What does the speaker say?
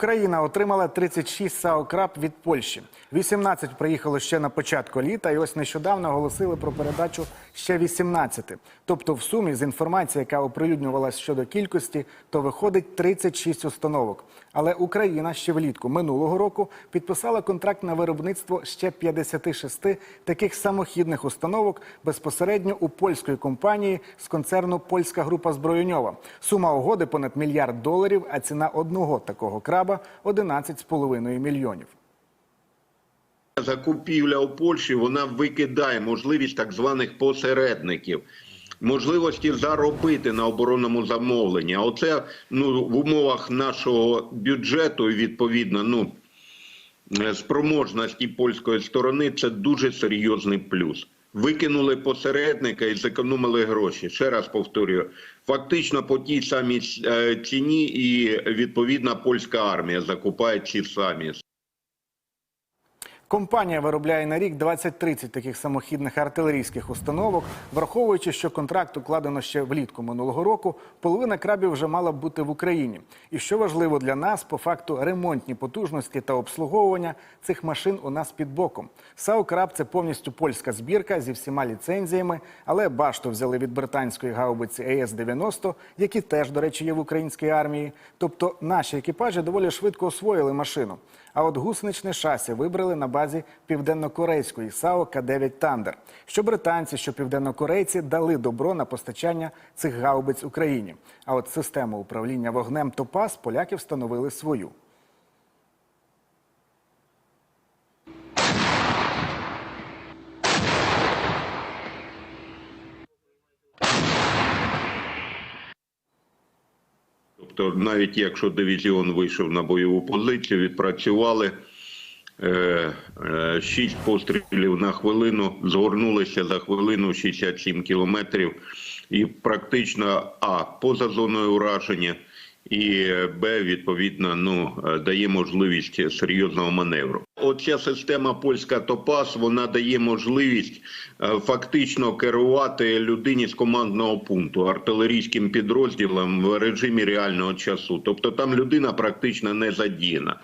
Україна отримала 36 САУ «Краб» від Польщі. 18 приїхало ще на початку літа, і ось нещодавно оголосили про передачу ще 18. Тобто, в сумі з інформації, яка оприлюднювалась щодо кількості, то виходить 36 установок. Але Україна ще влітку минулого року підписала контракт на виробництво ще 56 таких самохідних установок безпосередньо у польської компанії з концерну Польська група зброєньова. Сума угоди понад мільярд доларів, а ціна одного такого краба 11,5 мільйонів. Закупівля у Польщі вона викидає можливість так званих посередників. Можливості заробити на оборонному замовленні. А оце ну в умовах нашого бюджету відповідно ну е, спроможності польської сторони це дуже серйозний плюс. Викинули посередника і зекономили гроші. Ще раз повторюю, фактично по тій самій е, ціні, і відповідна польська армія закупає ці самі Компанія виробляє на рік 20-30 таких самохідних артилерійських установок, враховуючи, що контракт укладено ще влітку минулого року, половина крабів вже мала б бути в Україні. І що важливо для нас, по факту ремонтні потужності та обслуговування цих машин у нас під боком. САУ «Краб» – це повністю польська збірка зі всіма ліцензіями, але башту взяли від британської гаубиці АЕС-90, які теж, до речі, є в українській армії. Тобто наші екіпажі доволі швидко освоїли машину. А от гусеничне шасі вибрали на базі південнокорейської САУ К-9 Тандер. Що британці, що південнокорейці дали добро на постачання цих гаубиць Україні. А от систему управління вогнем Топас поляки встановили свою. Тобто, навіть якщо дивізіон вийшов на бойову позицію, відпрацювали 6 пострілів на хвилину, згорнулися за хвилину 67 кілометрів, і практично а поза зоною ураження, і е, Б, відповідно, ну е, дає можливість серйозного маневру. Оця система польська Топас вона дає можливість е, фактично керувати людині з командного пункту артилерійським підрозділом в режимі реального часу. Тобто там людина практично не задіяна.